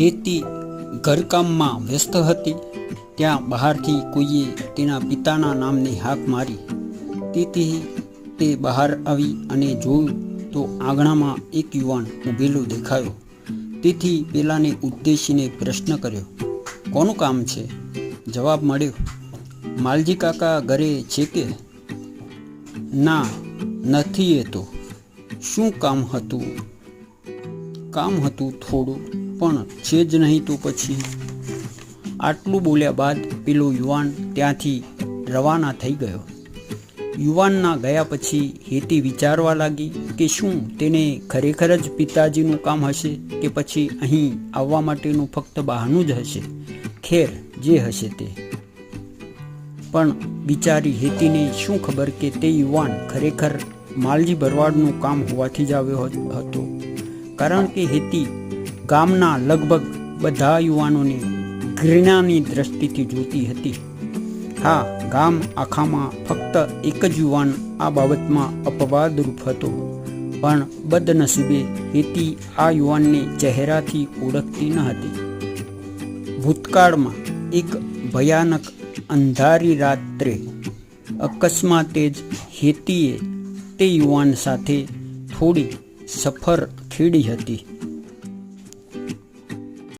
હેતી ઘરકામમાં વ્યસ્ત હતી. ત્યાં બહારથી કોઈએ તેના પિતાના નામની હાક મારી. તેથી તે બહાર આવી અને જોયું તો આંગણામાં એક યુવાન ઊભેલો દેખાયો. તેથી પેલાને ઉદ્દેશીને પ્રશ્ન કર્યો, કોનું કામ છે? જવાબ મળ્યો, માલજી કાકા ઘરે છે કે? ના, નથી એ તો. શું કામ હતું? કામ હતું થોડું પણ છે જ નહીં તો પછી. આટલું બોલ્યા બાદ પેલો યુવાન ત્યાંથી રવાના થઈ ગયો. યુવાનના ગયા પછી હેતી વિચારવા લાગી કે શું તેને ખરેખર જ પિતાજીનું કામ હશે કે પછી અહીં આવવા માટેનું ફક્ત બહાનું જ હશે? ખેર, જે હશે તે? પણ બિચારી હેતીને શું ખબર કે તે યુવાન ખરેખર માલજી ભરવાડનું કામ હોવાથી જ આવ્યો હતો કારણ કે હેતી ગામના લગભગ બધા યુવાનોને ઘૃણાની દ્રષ્ટિથી જોતી હતી. હા, ગામ આખામાં ફક્ત એક જ યુવાન આ બાબતમાં અપવાદરૂપ હતો. પણ બદનસીબે હેતી આ યુવાનને ચહેરાથી ઓળખતી ન હતી. ભૂતકાળમાં એક ભયાનક અંધારી રાત્રે અકસ્માતે જ હેતીએ તે યુવાન સાથે થોડી સફર ખેડી હતી.